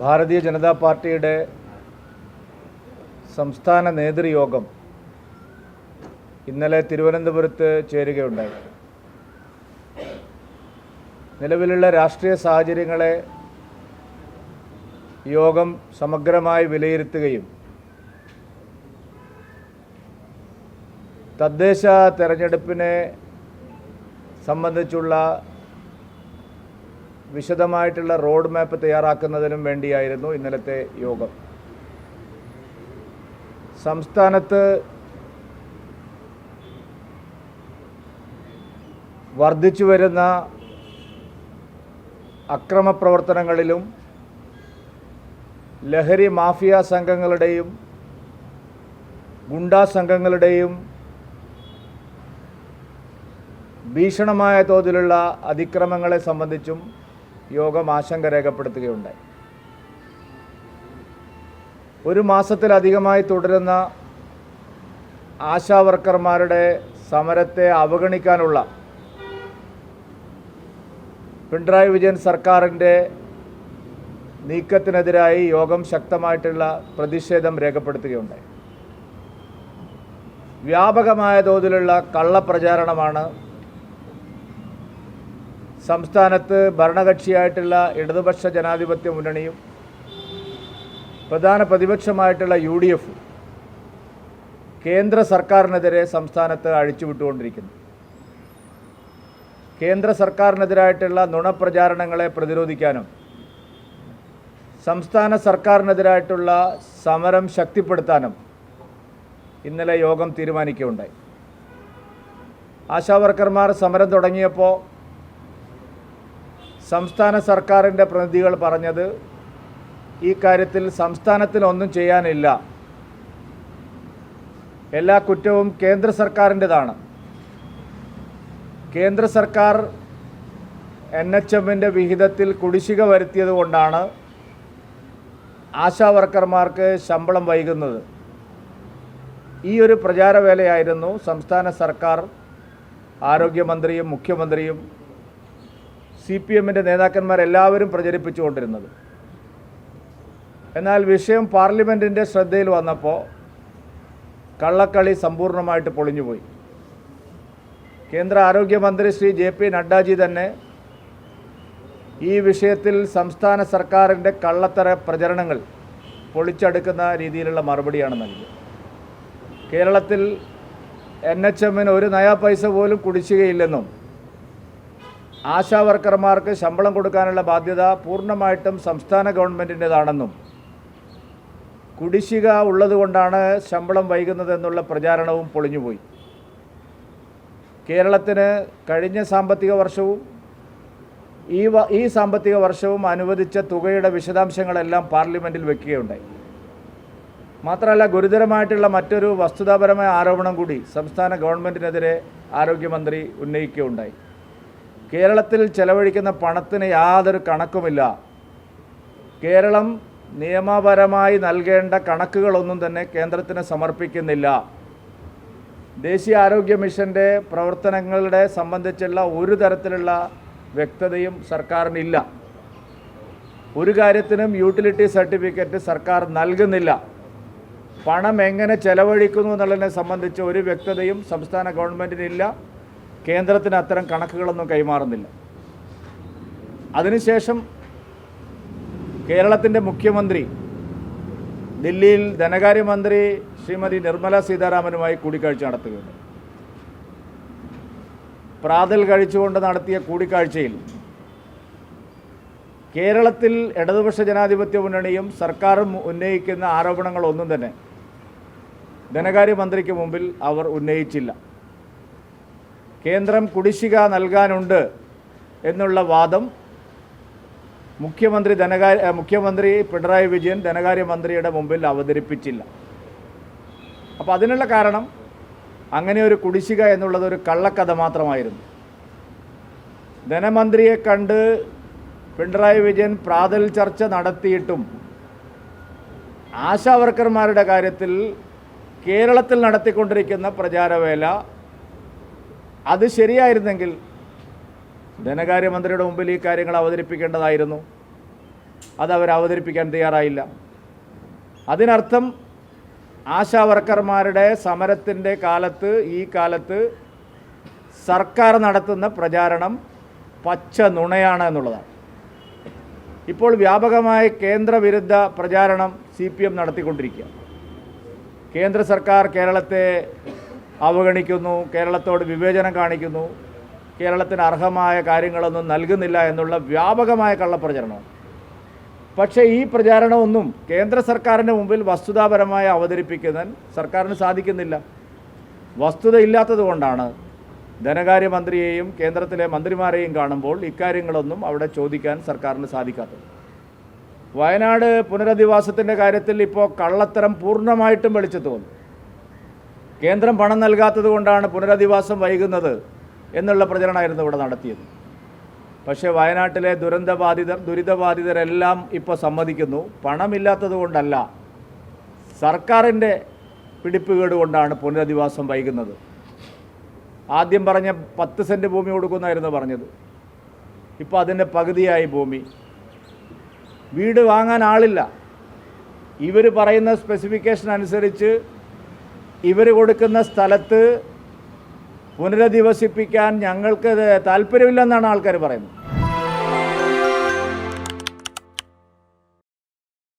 ഭാരതീയ ജനതാ പാർട്ടിയുടെ സംസ്ഥാന നേതൃയോഗം ഇന്നലെ തിരുവനന്തപുരത്ത് ചേരുകയുണ്ടായി. നിലവിലുള്ള രാഷ്ട്രീയ സാഹചര്യങ്ങളെ യോഗം സമഗ്രമായി വിലയിരുത്തുകയും തദ്ദേശ തെരഞ്ഞെടുപ്പിനെ സംബന്ധിച്ചുള്ള വിശദമായിട്ടുള്ള റോഡ് മാപ്പ് തയ്യാറാക്കുന്നതിനും വേണ്ടിയായിരുന്നു ഇന്നലത്തെ യോഗം. സംസ്ഥാനത്ത് വർദ്ധിച്ചു വരുന്ന അക്രമപ്രവർത്തനങ്ങളിലും ലഹരി മാഫിയ സംഘങ്ങളുടെയും ഗുണ്ടാ സംഘങ്ങളുടെയും ഭീഷണമായ തോതിലുള്ള അതിക്രമങ്ങളെ സംബന്ധിച്ചും യോഗം ആശങ്ക രേഖപ്പെടുത്തുകയുണ്ടായി. ഒരു മാസത്തിലധികമായി തുടരുന്ന ആശാവർക്കർമാരുടെ സമരത്തെ അവഗണിക്കാനുള്ള പിണറായി വിജയൻ സർക്കാരിന്റെ നീക്കത്തിനെതിരായി യോഗം ശക്തമായിട്ടുള്ള പ്രതിഷേധം രേഖപ്പെടുത്തുകയുണ്ടായി. വ്യാപകമായ തോതിലുള്ള കള്ളപ്രചാരണമാണ് സംസ്ഥാനത്ത് ഭരണകക്ഷിയായിട്ടുള്ള ഇടതുപക്ഷ ജനാധിപത്യ മുന്നണിയും പ്രധാന പ്രതിപക്ഷമായിട്ടുള്ള യു ഡി എഫും കേന്ദ്ര സർക്കാരിനെതിരെ സംസ്ഥാനത്ത് അഴിച്ചുവിട്ടുകൊണ്ടിരിക്കുന്നു. കേന്ദ്ര സർക്കാരിനെതിരായിട്ടുള്ള നുണപ്രചാരണങ്ങളെ പ്രതിരോധിക്കാനും സംസ്ഥാന സർക്കാരിനെതിരായിട്ടുള്ള സമരം ശക്തിപ്പെടുത്താനും ഇന്നലെ യോഗം തീരുമാനിക്കുകയുണ്ടായി. ആശാവർക്കർമാർ സമരം തുടങ്ങിയപ്പോൾ സംസ്ഥാന സർക്കാരിന്റെ പ്രതിനിധികൾ പറഞ്ഞത് ഈ കാര്യത്തിൽ സംസ്ഥാനത്തിനൊന്നും ചെയ്യാനില്ല. എല്ലാ കുറ്റവും കേന്ദ്ര സർക്കാരിന്റെതാണ്. കേന്ദ്ര സർക്കാർ എൻ എച്ച് എമ്മിന്റെ വിഹിതത്തിൽ കുടിശ്ശിക വരുത്തിയത് കൊണ്ടാണ് ആശാവർക്കർമാർക്ക് ശമ്പളം വൈകുന്നത്. ഈ ഒരു പ്രചാരവേലയായിരുന്നു സംസ്ഥാന സർക്കാർ ആരോഗ്യമന്ത്രിയും മുഖ്യമന്ത്രിയും സി പി എമ്മിന്റെ നേതാക്കന്മാരെല്ലാവരും പ്രചരിപ്പിച്ചുകൊണ്ടിരുന്നത്. എന്നാൽ വിഷയം പാർലമെന്റിന്റെ ശ്രദ്ധയിൽ വന്നപ്പോൾ കള്ളക്കളി സമ്പൂർണമായിട്ട് പൊളിഞ്ഞുപോയി. കേന്ദ്ര ആരോഗ്യമന്ത്രി ശ്രീ ജെ പി നഡ്ഡാജി തന്നെ ഈ വിഷയത്തിൽ സംസ്ഥാന സർക്കാരിന്റെ കള്ളത്തര പ്രചരണങ്ങൾ പൊളിച്ചെടുക്കുന്ന രീതിയിലുള്ള മറുപടിയാണ് നൽകിയത്. കേരളത്തിൽ എൻ എച്ച് എമ്മിന് ഒരു നയാ പൈസ പോലും കുടിശ്ശികയില്ലെന്നും ആശാവർക്കർമാർക്ക് ശമ്പളം കൊടുക്കാനുള്ള ബാധ്യത പൂർണമായിട്ടും സംസ്ഥാന ഗവൺമെന്റിന്റെതാണെന്നും കുടിശ്ശിക ഉള്ളതുകൊണ്ടാണ് ശമ്പളം വൈകുന്നതെന്നുള്ള പ്രചാരണവും പൊളിഞ്ഞുപോയി. കേരളത്തിന് കഴിഞ്ഞ സാമ്പത്തിക വർഷവും ഈ ഈ സാമ്പത്തിക വർഷവും അനുവദിച്ച തുകയുടെ വിശദാംശങ്ങളെല്ലാം പാർലമെന്റിൽ വെക്കുകയുണ്ടായി. മാത്രമല്ല ഗുരുതരമായിട്ടുള്ള മറ്റൊരു വസ്തുതാപരമായ ആരോപണം കൂടി സംസ്ഥാന ഗവൺമെന്റിനെതിരെ ആരോഗ്യമന്ത്രി ഉന്നയിക്കുകയുണ്ടായി. കേരളത്തിൽ ചെലവഴിക്കുന്ന പണത്തിന് യാതൊരു കണക്കുമില്ല. കേരളം നിയമപരമായി നൽകേണ്ട കണക്കുകളൊന്നും തന്നെ കേന്ദ്രത്തിന് സമർപ്പിക്കുന്നില്ല. ദേശീയ ആരോഗ്യ മിഷന്റെ പ്രവർത്തനങ്ങളുടെ സംബന്ധിച്ചുള്ള ഒരു തരത്തിലുള്ള വ്യക്തതയും സർക്കാരിനില്ല. ഒരു കാര്യത്തിനും യൂട്ടിലിറ്റി സർട്ടിഫിക്കറ്റ് സർക്കാർ നൽകുന്നില്ല. പണം എങ്ങനെ ചെലവഴിക്കുന്നു എന്നുള്ളതിനെ സംബന്ധിച്ച് ഒരു വ്യക്തതയും സംസ്ഥാന ഗവൺമെന്റിനില്ല കേന്ദ്രത്തിന് അത്തരം കണക്കുകളൊന്നും കൈമാറുന്നില്ല. അതിനുശേഷം കേരളത്തിന്റെ മുഖ്യമന്ത്രി ദില്ലിയിൽ ധനകാര്യമന്ത്രി ശ്രീമതി നിർമ്മല സീതാരാമനുമായി കൂടിക്കാഴ്ച നടത്തുകയുണ്ട് പ്രാതൽ കഴിച്ചുകൊണ്ട് നടത്തിയ കൂടിക്കാഴ്ചയിൽ കേരളത്തിൽ ഇടതുപക്ഷ ജനാധിപത്യ മുന്നണിയും സർക്കാരും ഉന്നയിക്കുന്ന ആരോപണങ്ങളൊന്നും തന്നെ ധനകാര്യമന്ത്രിക്ക് മുമ്പിൽ അവർ ഉന്നയിച്ചില്ല. കേന്ദ്രം കുടിശ്ശിക നൽകാനുണ്ട് എന്നുള്ള വാദം മുഖ്യമന്ത്രി ധനകാര്യ മുഖ്യമന്ത്രി പിണറായി വിജയൻ ധനകാര്യമന്ത്രിയുടെ മുമ്പിൽ അവതരിപ്പിച്ചില്ല. അപ്പോൾ അതിനുള്ള കാരണം അങ്ങനെ ഒരു കുടിശ്ശിക എന്നുള്ളത് ഒരു കള്ളക്കഥ മാത്രമായിരുന്നു. ധനമന്ത്രിയെ കണ്ട് പിണറായി വിജയൻ പ്രാതൽ ചർച്ച നടത്തിയിട്ടും ആശാവർക്കർമാരുടെ കാര്യത്തിൽ കേരളത്തിൽ നടത്തിക്കൊണ്ടിരിക്കുന്ന പ്രചാരവേല അത് ശരിയായിരുന്നെങ്കിൽ ധനകാര്യമന്ത്രിയുടെ മുമ്പിൽ ഈ കാര്യങ്ങൾ അവതരിപ്പിക്കേണ്ടതായിരുന്നു. അത് അവർ അവതരിപ്പിക്കാൻ തയ്യാറായില്ല. അതിനർത്ഥം ആശാ വർക്കർമാരുടെ സമരത്തിന്റെ കാലത്ത് ഈ കാലത്ത് സർക്കാർ നടത്തുന്ന പ്രചാരണം പച്ച നുണയാണ് എന്നുള്ളതാണ്. ഇപ്പോൾ വ്യാപകമായ കേന്ദ്രവിരുദ്ധ പ്രചാരണം സി പി എം നടത്തിക്കൊണ്ടിരിക്കുക കേന്ദ്ര സർക്കാർ കേരളത്തെ അവഗണിക്കുന്നു കേരളത്തോട് വിവേചനം കാണിക്കുന്നു കേരളത്തിന് അർഹമായ കാര്യങ്ങളൊന്നും നൽകുന്നില്ല എന്നുള്ള വ്യാപകമായ കള്ളപ്രചരണം. പക്ഷേ ഈ പ്രചാരണമൊന്നും കേന്ദ്ര സർക്കാരിന്റെ മുമ്പിൽ വസ്തുതാപരമായി അവതരിപ്പിക്കാൻ സർക്കാരിന് സാധിക്കുന്നില്ല. വസ്തുത ഇല്ലാത്തതുകൊണ്ടാണ് ധനകാര്യമന്ത്രിയെയും കേന്ദ്രത്തിലെ മന്ത്രിമാരെയും കാണുമ്പോൾ ഇക്കാര്യങ്ങളൊന്നും അവിടെ ചോദിക്കാൻ സർക്കാരിന് സാധിക്കാത്തത്. വയനാട് പുനരധിവാസത്തിന്റെ കാര്യത്തിൽ ഇപ്പോൾ കള്ളത്തരം പൂർണമായിട്ടും വെളിച്ചത്ത് വന്നു. കേന്ദ്രം പണം നൽകാത്തത് കൊണ്ടാണ് പുനരധിവാസം വൈകുന്നത് എന്നുള്ള പ്രചരണമായിരുന്നു ഇവിടെ നടത്തിയത്. പക്ഷേ വയനാട്ടിലെ ദുരന്തബാധിതർ ദുരിതബാധിതരെല്ലാം ഇപ്പോൾ സമ്മതിക്കുന്നു. പണമില്ലാത്തത് കൊണ്ടല്ല. സർക്കാരിന്റെ പിടിപ്പുകേട് കൊണ്ടാണ് പുനരധിവാസം വൈകുന്നത്. ആദ്യം പറഞ്ഞ പത്ത് സെന്റ് ഭൂമി കൊടുക്കുന്നായിരുന്നു പറഞ്ഞത്. ഇപ്പോൾ അതിന്റെ പകുതിയായി ഭൂമി. വീട് വാങ്ങാൻ ആളില്ല. ഇവർ പറയുന്ന സ്പെസിഫിക്കേഷൻ അനുസരിച്ച് ഇവർ കൊടുക്കുന്ന സ്ഥലത്ത് പുനരധിവസിപ്പിക്കാൻ ഞങ്ങൾക്ക് താല്പര്യമില്ലെന്നാണ് ആൾക്കാർ പറയുന്നത്.